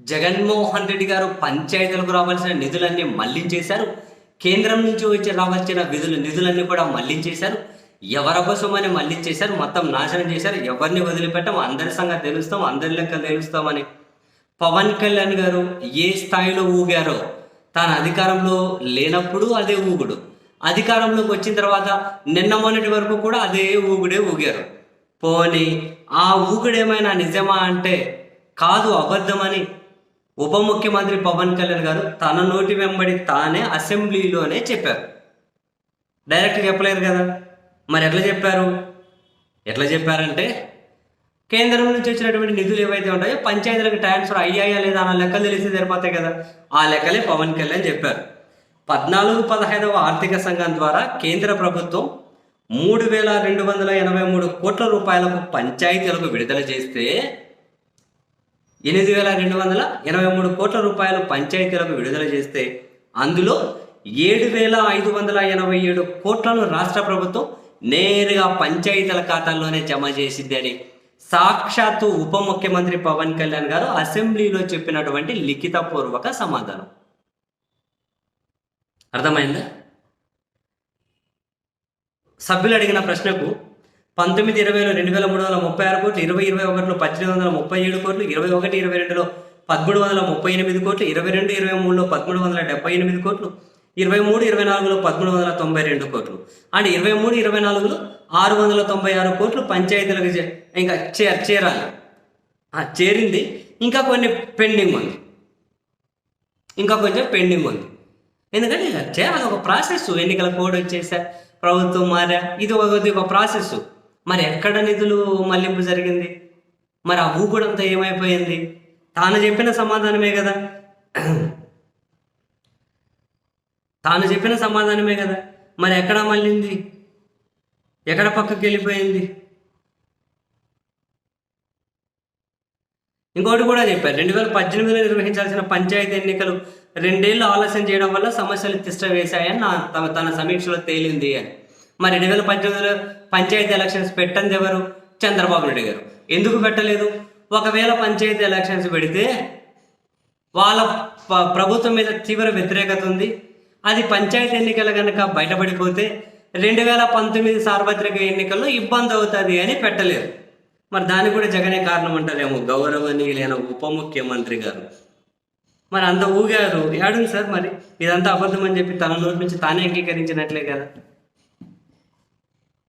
జగన్మోహన్ రెడ్డి గారు పంచాయతీలకు రావాల్సిన నిధులన్నీ మళ్ళించేశారు. కేంద్రం నుంచి వచ్చి రావాల్సిన విధులు నిధులన్నీ కూడా మళ్ళించేశారు. ఎవరి కోసమని మళ్ళించేశారు. మొత్తం నాశనం చేశారు. ఎవరిని వదిలిపెట్టం? అందరి సంగతి తెలుస్తాం. అందరి లెక్క తెలుస్తామని. పవన్ కళ్యాణ్ గారు ఏ స్థాయిలో ఊగారో తాను అధికారంలో లేనప్పుడు అదే ఊగుడు. అధికారంలోకి వచ్చిన తర్వాత నిన్న మొన్నటి వరకు కూడా అదే ఊగుడే ఊగారు. పోని ఆ ఊగుడేమైనా నిజమా అంటే కాదు అబద్ధమని ఉప ముఖ్యమంత్రి పవన్ కళ్యాణ్ గారు తన నోటి వెంబడి తానే అసెంబ్లీలోనే చెప్పారు. డైరెక్ట్ చెప్పలేరు కదా? మరి ఎట్లా చెప్పారు? ఎట్లా చెప్పారంటే కేంద్రం నుంచి వచ్చినటువంటి నిధులు ఏవైతే ఉంటాయో పంచాయతీలకు ట్రాన్స్ఫర్ అయ్యాయా లేదా అన్న లెక్కలు తెలిసి సరిపోతాయి కదా? ఆ లెక్కలే పవన్ కళ్యాణ్ చెప్పారు. పద్నాలుగు పదహైదవ ఆర్థిక సంఘం ద్వారా కేంద్ర ప్రభుత్వం మూడు వేల రెండు వందల ఎనభై మూడు కోట్ల రూపాయలకు పంచాయతీలకు విడుదల చేస్తే ఎనిమిది వేల రెండు వందల ఎనభై మూడు కోట్ల రూపాయలు పంచాయతీలకు విడుదల చేస్తే అందులో ఏడు వేల ఐదు వందల ఎనభై ఏడు కోట్లను రాష్ట్ర ప్రభుత్వం నేరుగా పంచాయతీల ఖాతాల్లోనే జమ చేసింది అని. సాక్షాత్తు ఉప ముఖ్యమంత్రి పవన్ కళ్యాణ్ గారు అసెంబ్లీలో చెప్పినటువంటి లిఖితపూర్వక సమాధానం. అర్థమైందా? సభ్యులు అడిగిన ప్రశ్నకు పంతొమ్మిది ఇరవైలో రెండు వేల మూడు వందల ముప్పై ఆరు కోట్లు ఇరవై ఇరవై ఒకటిలో పద్దెనిమిది వందల ముప్పై ఏడు కోట్లు ఇరవై ఒకటి ఇరవై రెండులో పదమూడు వందల ముప్పై ఎనిమిది కోట్లు ఇరవై రెండు ఇరవై మూడులో పదమూడు వందల డెబ్బై ఎనిమిది కోట్లు ఇరవై మూడు ఇరవై నాలుగులో పదమూడు వందల తొంభై రెండు కోట్లు అండ్ ఇరవై మూడు ఇరవై నాలుగులో ఆరు వందల తొంభై ఆరు కోట్లు పంచాయతీలకు చే- ఇంకా చే చేరాలి. చేరింది. ఇంకా కొన్ని పెండింగ్ ఉంది. ఇంకా కొంచెం పెండింగ్ ఉంది. ఎందుకంటే ఇలా చేయాలి ఒక ప్రాసెస్ ఎన్నికల కోడ్ వచ్చేసా ప్రభుత్వం మారా ఇది ఇది ఒక ప్రాసెస్ మరి ఎక్కడ నిధులు మళ్ళింపు జరిగింది? మరి ఆ ఊగుడంతా ఏమైపోయింది? తాను చెప్పిన సమాధానమే కదా? తాను చెప్పిన సమాధానమే కదా? మరి ఎక్కడ మళ్ళింది ఎక్కడ పక్కకి వెళ్ళిపోయింది? ఇంకోటి కూడా చెప్పారు. రెండు వేల పద్దెనిమిదిలో నిర్వహించాల్సిన పంచాయతీ ఎన్నికలు రెండేళ్ళు ఆలస్యం చేయడం వల్ల సమస్యలు తిష్ట వేశాయని నా తమ తన సమీక్షలో తేలింది అని. మరి రెండు వేల పద్దెనిమిదిలో పంచాయతీ ఎలక్షన్స్ పెట్టంది ఎవరు? చంద్రబాబు నాయుడు గారు. ఎందుకు పెట్టలేదు? ఒకవేళ పంచాయతీ ఎలక్షన్స్ పెడితే వాళ్ళ ప్రభుత్వం మీద తీవ్ర వ్యతిరేకత ఉంది. అది పంచాయతీ ఎన్నికలు కనుక బయటపడిపోతే రెండు వేల పంతొమ్మిది సార్వత్రిక ఎన్నికల్లో ఇబ్బంది అవుతుంది అని పెట్టలేరు. మరి దానికి కూడా జగనే కారణం అంటారేమో గౌరవనీయులైన ఉప ముఖ్యమంత్రి గారు. మరి అంత ఊగారు. ఏడుంది సార్ మరి? ఇదంతా అబద్ధం అని చెప్పి తన నోటి నుంచి తానే అంగీకరించినట్లే కదా.